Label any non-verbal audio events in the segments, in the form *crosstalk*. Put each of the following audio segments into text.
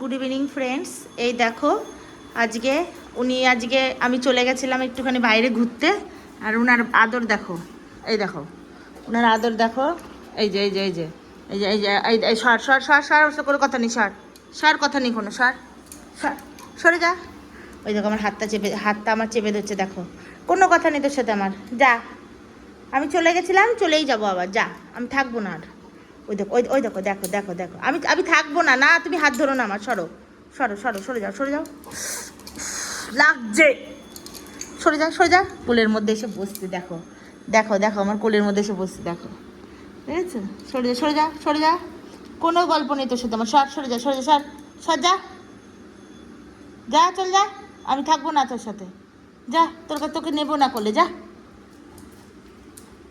Good evening friends এই দেখো, আজকে উনি আজকে আমি চলে গেছিলাম একটুখানি বাইরে ঘুরতে, আর ওনার আদর দেখো, এই দেখো ওনার আদর দেখো, এই যে এই যে এই যে এই যে এই যে, এই এই সর সর সর সর, ওর সাথে কোনো কথা নেই, সর সর কথা নেই কোনো, সর সর, সরে যা, ওই দেখো, আমার হাতটা চেপে, হাতটা আমার চেপে ধরছে, দেখো, কোনো কথা নেই তোর সাথে আমার, যা, আমি চলে গেছিলাম, চলেই যাব আবার, যা, আমি থাকব না আর। ওই দেখো, ওই ওই দেখো দেখো দেখো দেখো। আমি আমি থাকব না না, তুমি হাত ধরো না আমার, সরো। সরো সরো, সরে যাও সরে যাও। লাগছে। সরে যা সরে যা কোলের মধ্যে এসে বসতে দেখো। দেখো দেখো, আমার কোলের মধ্যে এসে বসতে দেখো। ঠিক আছে সরে যা সরে যা সরে যা কোনো গল্প নেই তোর সাথে আমার। সর, সরে যা সরে যা, সর সর যা। যা, চল যা। আমি থাকব না তোর সাথে। যা, তোর তোকে নেব না করলে যা।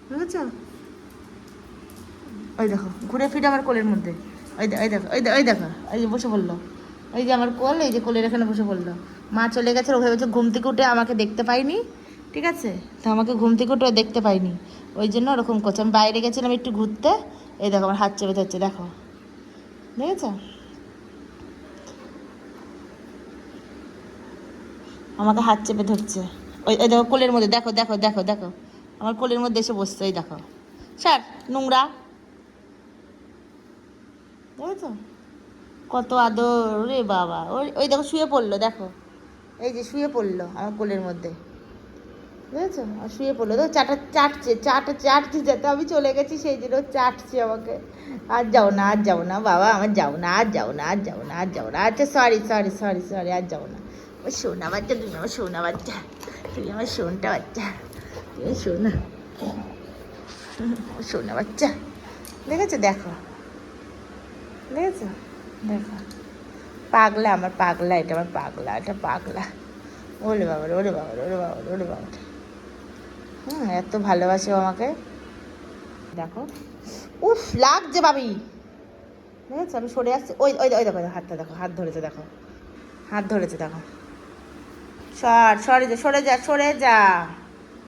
বুঝেছ? ওই দেখো, ঘুরে ফিরে আমার কোলের মধ্যে। ওই ওই দেখো ওই ওই দেখো ওই যে বসে পড়ল। ওই যে আমার কোল, এই যে কোলের এখানে বসে পড়ল। মা চলে গেছে, ও ভেবেছে ঘুম থেকে উঠে আমাকে দেখতে পাইনি। ঠিক আছে? তো আমাকে ঘুম থেকে উঠে দেখতে পাইনি। ওই জন্য ওরকম করছে। আমি বাইরে গেছিলাম একটু ঘুরতে। এই দেখো, আমার হাত চেপে ধরছে, দেখো। দেখেছ? আমাকে হাত চেপে ধরছে। ওই দেখো, কোলের মধ্যে, দেখো দেখো দেখো দেখো। আমার কোলের মধ্যে এসে বসছে, এই দেখো। স্যার, নোংরা। দেখেছ কত আদর রে বাবা। ওই ওই দেখো শুয়ে পড়ল, দেখো। এই যে শুয়ে পড়ল আমার কোলের মধ্যে। বুঝেছ? আর শুয়ে পড়ল। তো চাটা চাটছে চাটা চাটছে যাতে আমি চলে গেছি, সেই জন্য চাটছে আমাকে। আর যাও না, আর যাও না, বাবা, আমার যাও না, আর যাও না, আর যাও না, আর যাও না। আচ্ছা সরি সরি সরি সরি আর যাও না। ও সোনা বাচ্চা, তুমি আমার সোনা বাচ্চা। তুমি আমার সোনটা বাচ্চা। তুমি সোনা। *laughs* সোনা বাচ্চা। দেখেছ? দেখো। দেখেছ দেখো। পাগলা আমার, পাগলা এটা আমার, পাগলা, এটা পাগলা। ওরে বাবা ওরে বাবা ওরে বাবা ওরে বাবা হুম, এত ভালোবাসে আমাকে। দেখো। উফ, লাগছে বাবি দেখেছ আমি সরে আসছি। ওই ওই ওই দেখো হাতটা দেখো, হাত ধরেছে, দেখো। হাত ধরেছে, দেখো। সর, সরে যা সরে যা সরে যা।